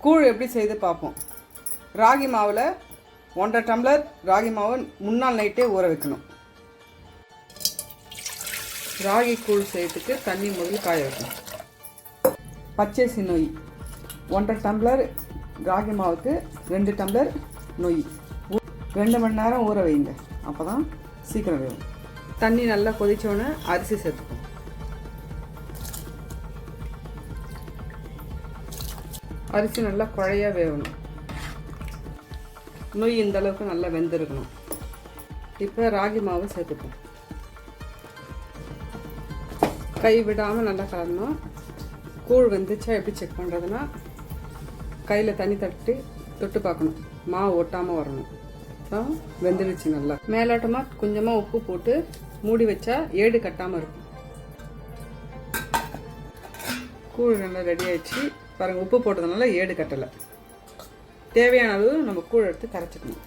கூழ் எப்படி செய்து பார்ப்போம். ராகி மாவில் ஒன்றரை டம்ளர் ராகி மாவை முன்னாள் நைட்டே ஊற வைக்கணும். ராகி கூழ் செய்யறதுக்கு தண்ணி முதல்ல காய வைக்கணும். பச்சரிசி நொய். ஒன்றரை டம்ளர் ராகி மாவுக்கு ரெண்டு டம்ளர் நொய். ஊ- ரெண்டு மணி நேரம் ஊற வைங்க. அப்போ தான் சீக்கிரம் வேகும். தண்ணி நல்லா கொதிச்சோன்னே அரிசி சேர்த்துக்கணும் அரிசி நல்லா குழையாக வேகணும். நொய் இந்த அளவுக்கு நல்லா வெந்திருக்கணும். இப்போ ராகி மாவு சேர்த்துப்போம். கை விடாமல் நல்லா கலரணும். கூழ் வெந்துச்சா எப்படி செக் பண்ணுறதுன்னா கையில் தண்ணி தட்டி தொட்டு பார்க்கணும். மாவு ஒட்டாமல் வரணும். அப்புறம் வெந்துடுச்சு நல்லா. மேலோட்டமாக கொஞ்சமாக உப்பு போட்டு மூடி வச்சா ஏடு கட்டாமல் இருக்கும். கூழ் நல்லா ரெடி ஆயிடுச்சு. பாருங்கள் உப்பு போட்டதுனால ஏடு கட்டலை. தேவையான அளவு நம்ம கூழ் எடுத்து கரைச்சிக்கணும்.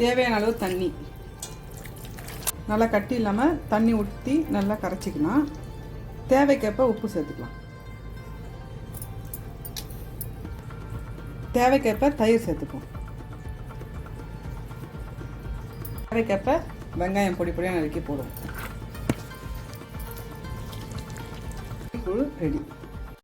தேவையான அளவு தண்ணி. நல்லா கட்டி இல்லாமல் தண்ணி ஊற்றி நல்லா கரைச்சிக்கலாம். தேவைக்கேற்ப உப்பு சேர்த்துக்கலாம். தேவைக்கேற்ப தயிர் சேர்த்துப்போம். தேவைக்கேற்ப வெங்காயம் பொடி பொடியாக நறுக்கி போடுவோம். 그, 골 벨리